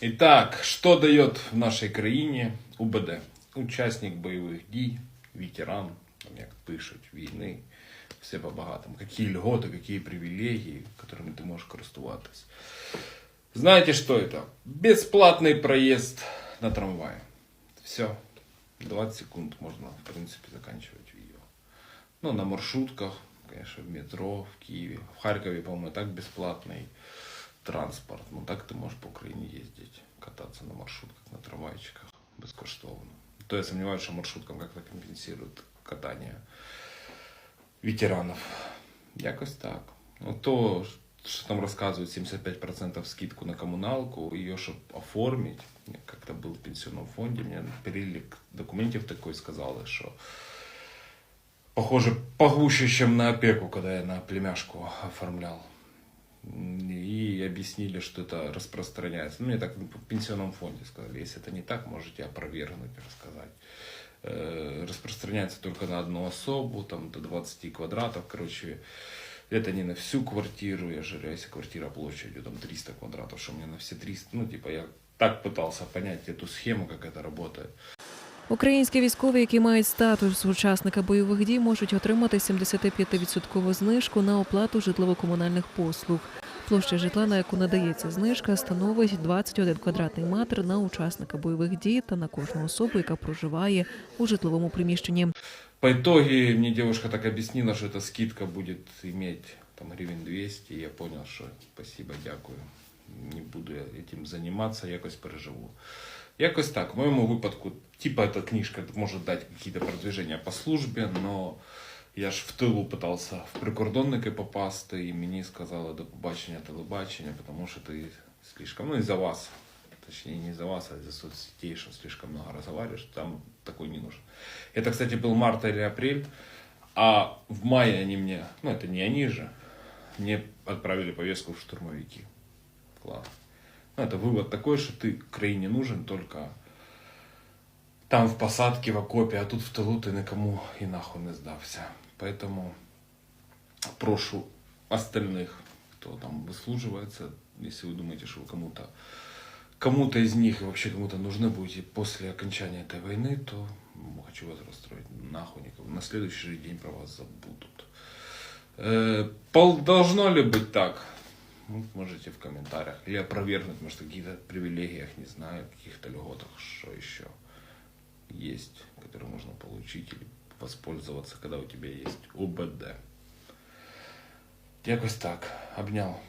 Итак, что дает в нашей країні УБД? Учасник бойових дій, ветеран, там, як пишуть, війни, все по-богатому. Какие льготы, какие привилегии, которыми ты можешь користуватись. Знаете, что это? Бесплатный проезд на трамвае. Все. 20 секунд можно, в принципе, заканчивать видео. Ну, на маршрутках, конечно, в метро, в Киеве. В Харькове, по-моему, и так бесплатный транспорт. Ну, так ты можешь по Украине ездить, кататься на маршрутках, на трамвайчиках безкоштовно. То я сомневаюсь, что маршруткам как-то компенсируют катание ветеранов. Якось так. Ну, то, что там рассказывают, 75% скидку на коммуналку, ее, чтобы оформить, я как-то был в пенсионном фонде, мне перелик документов такой сказали, что похоже погуще, чем на опеку, когда я на племяшку оформлял. И объяснили, что это распространяется. Ну, мне так в пенсионном фонде сказали, если это не так, можете опровергнуть рассказать. Э, Распространяется только на одну особу, там до 20 квадратов, короче, это не на всю квартиру, я же, если квартира площадью там 300 квадратов, что мне на все 300, ну, типа, я так пытался понять эту схему, как это работает. Українські військові, які мають статус учасника бойових дій, можуть отримати 75% знижку на оплату житлово-комунальних послуг. Площа житла, на яку надається знижка, становить 21 квадратний метр на учасника бойових дій та на кожну особу, яка проживає у житловому приміщенні. По итоге мне девушка так объяснила, что эта скидка будет иметь там гривен 200, и я понял, что спасибо, дякую. Не буду я этим заниматься, якось переживу. Якось так, в моєму випадку, типа эта книжка может дать какие-то продвижения по службе, но я ж в тилу пытался в прикордонники попасти, і мені сказали до побачення телебачення, потому что ты слишком, ну из-за вас, точнее не из-за вас, а из-за соцсетей, что слишком много разговариваешь, там такой не нужен. Это, кстати, был март или апрель, а в мае они мне, ну это не они же, мне отправили повестку в штурмовики. Класс. Это вывод такой, что ты краине нужен только там в посадке, в окопе, а тут в тылу ты никому и нахуй не сдався. Поэтому прошу остальных, кто там выслуживается, если вы думаете, что вы кому-то кому-то из них и вообще кому-то нужны будете после окончания этой войны, то хочу вас расстроить. Нахуй никого. На следующий же день про вас забудут. Э, пол- должно ли быть так? Ну, можете в комментариях. Или опровергнуть, может, о каких-то привилегиях, не знаю, каких-то льготах, что еще есть, которые можно получить или воспользоваться, когда у тебя есть ОБД. Якось так. Обнял.